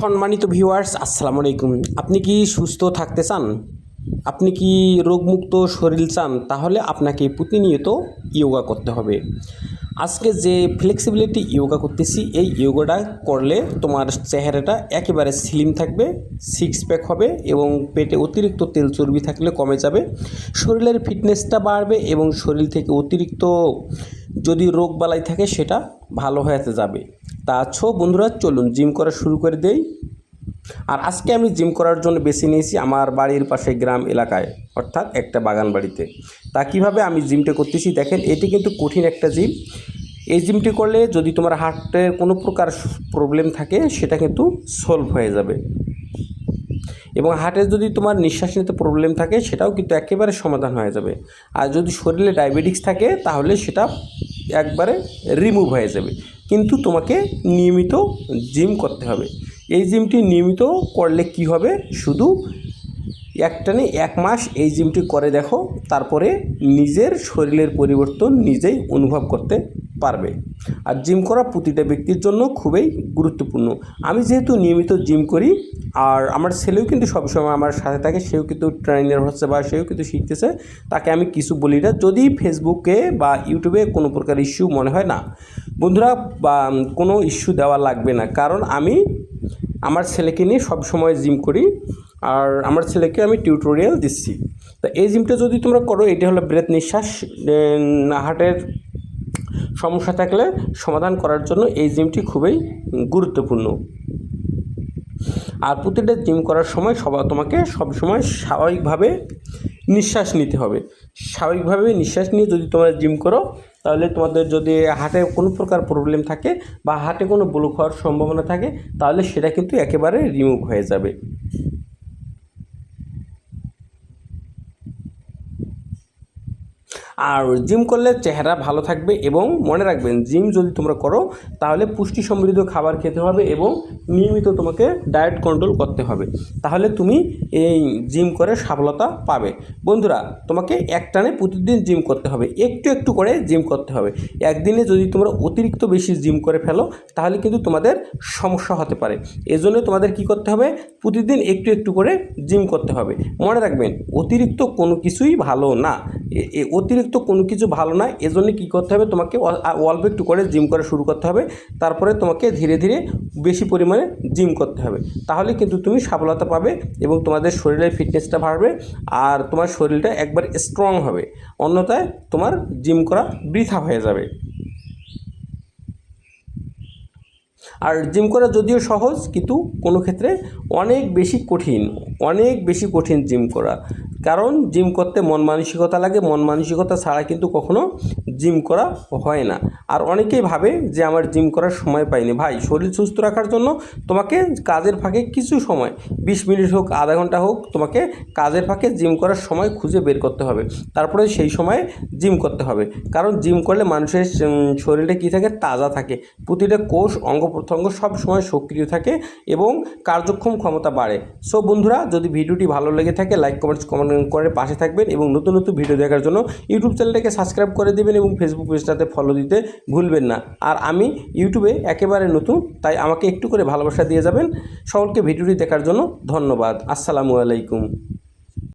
সম্মানিত ভিউয়ার্স আসসালামু আলাইকুম। আপনি কি সুস্থ থাকতে চান? আপনি কি রোগমুক্ত শরীর চান? তাহলে আপনাকে প্রতিনিয়ত ইয়োগা করতে হবে। আজকে যে ফ্লেক্সিবিলিটি ইয়োগা করতেছি, এই ইয়োগাটা করলে তোমার চেহারাটা একেবারে স্লিম থাকবে সিক্স প্যাক হবে এবং পেটে অতিরিক্ত তেল চর্বি থাকলে কমে যাবে, শরীরের ফিটনেসটা বাড়বে এবং শরীর থেকে অতিরিক্ত যদি রোগ বালাই থাকে, সেটা ভালো হয়ে যাবে। তা আছো, বন্ধুরা, চলুন জিম করা শুরু করে দেই। আর আজকে আমি জিম করার জন্য বেছে নিয়েছি আমার বাড়ির পাশে গ্রাম এলাকায়, অর্থাৎ একটা বাগান বাড়িতে। তা কীভাবে আমি জিমটা করতেছি দেখেন, এটি কিন্তু কঠিন একটা জিম এই জিমটি করলে যদি তোমার হার্টের কোনো প্রকার প্রবলেম থাকে, সেটা কিন্তু সলভ হয়ে যাবে। এবং হার্টের যদি তোমার নিঃশ্বাস নিতে প্রবলেম থাকে, সেটাও কিন্তু একেবারে সমাধান হয়ে যাবে। আর যদি শরীরে ডায়াবেটিক্স থাকে, তাহলে সেটা একবারে রিমুভ হয়ে যাবে। কিন্তু তোমাকে নিয়মিত জিম করতে হবে। এই জিমটি নিয়মিত করলে কি হবে? শুধু একটানে এক মাস এই জিমটি করে দেখো, তারপরে নিজের শরীরের পরিবর্তন নিজেই অনুভব করতে পারবে। আর জিম করা প্রতিটা ব্যক্তির জন্য খুবই গুরুত্বপূর্ণ। আমি যেহেতু নিয়মিত জিম করি, আর আমার ছেলেও কিন্তু সবসময় আমার সাথে থাকে, সেও কিন্তু ট্রেনার হচ্ছে বা সেও কিন্তু শিখতেছে, তাকে আমি কিছু বলি না। যদি ফেসবুকে বা ইউটিউবে কোনো প্রকার ইস্যু মনে হয় না, বন্ধুরা, বা কোনো ইস্যু দেওয়া লাগবে না। কারণ আমি আমার ছেলেকে নিয়ে সবসময় জিম করি, আর আমার ছেলেকে আমি টিউটোরিয়াল দিচ্ছি। তা এই জিমটা যদি তোমরা করো, এটা হলো ব্রেথ নিঃশ্বাস হার্টের সমস্যা থাকলে সমাধান করার জন্য এই জিমটি খুবই গুরুত্বপূর্ণ। আর প্রতিটা জিম করার সময় সবা, তোমাকে সবসময় স্বাভাবিকভাবে নিঃশ্বাস নিতে হবে। স্বাভাবিকভাবে নিঃশ্বাস নিয়ে যদি তোমরা জিম করো, তাহলে তোমাদের যদি হার্টে কোনো প্রকার প্রবলেম থাকে বা হার্টে কোনো ব্লক হওয়ার সম্ভাবনা থাকে, তাহলে সেটা কিন্তু একেবারে রিমুভ হয়ে যাবে। আর জিম করলে চেহারা ভালো থাকবে এবং মনে রাখবেন জিম যদি তোমরা করো, তাহলে পুষ্টি সমৃদ্ধ খাবার খেতে হবে এবং নিয়মিত তোমাকে ডায়েট কন্ট্রোল করতে হবে। তাহলে তুমি এই জিম করে সফলতা পাবে। বন্ধুরা, তোমাকে একটানে প্রতিদিন জিম করতে হবে, একটু একটু করে জিম করতে হবে। একদিনে যদি তোমরা অতিরিক্ত বেশি জিম করে ফেলো, তাহলে কিন্তু তোমাদের সমস্যা হতে পারে। এজন্য তোমাদের কি করতে হবে, প্রতিদিন একটু একটু করে জিম করতে হবে। মনে রাখবেন, অতিরিক্ত কোনো কিছুই ভালো না। এ অতিরিক্ত কোনো কিছু ভালো না এজন্য কী করতে হবে? তোমাকে অল- অল্প একটু করে জিম করা শুরু করতে হবে। তারপরে তোমাকে ধীরে ধীরে বেশি পরিমাণে জিম করতে হবে। তাহলে কিন্তু তুমি সফলতা পাবে এবং তোমাদের শরীরের ফিটনেসটা বাড়বে আর তোমার শরীরটা একবার স্ট্রং হবে। অন্যথায় তোমার জিম করা বৃথা হয়ে যাবে। আর জিম করা যদিও সহজ, কিন্তু কোনো ক্ষেত্রে অনেক বেশি কঠিন, অনেক বেশি কঠিন জিম করা। কারণ জিম করতে মন মানসিকতা লাগে, মন মানসিকতা ছাড়া কিন্তু কখনো জিম করা হয় না। আর অনেকেই ভাবে যে আমার জিম করার সময় পাইনি। ভাই, শরীর সুস্থ রাখার জন্য তোমাকে কাজের ফাঁকে কিছু সময়, বিশ মিনিট হোক, আধা ঘণ্টা হোক, তোমাকে কাজের ফাঁকে জিম করার সময় খুঁজে বের করতে হবে। তারপরে সেই সময়ে জিম করতে হবে। কারণ জিম করলে মানুষের শরীরে কী থাকে? তাজা থাকে। প্রতিটা কোষ, অঙ্গ প্রত্যঙ্গ সব সময় সক্রিয় থাকে এবং কার্যক্ষম ক্ষমতা বাড়ে। সো বন্ধুরা, যদি ভিডিওটি ভালো লেগে থাকে লাইক কমেন্টস কমেন্ট করে পাশে থাকবেন এবং নতুন নতুন ভিডিও দেখার জন্য ইউটিউব চ্যানেলটাকে সাবস্ক্রাইব করে দেবেন এবং ফেসবুক পেজটাতে ফলো দিতে ভুলবেন না। আর আমি ইউটিউবে একেবারে নতুন, তাই আমাকে একটু করে ভালোবাসা দিয়ে যাবেন। সকলকে ভিডিওটি দেখার জন্য ধন্যবাদ। আসসালামু আলাইকুম।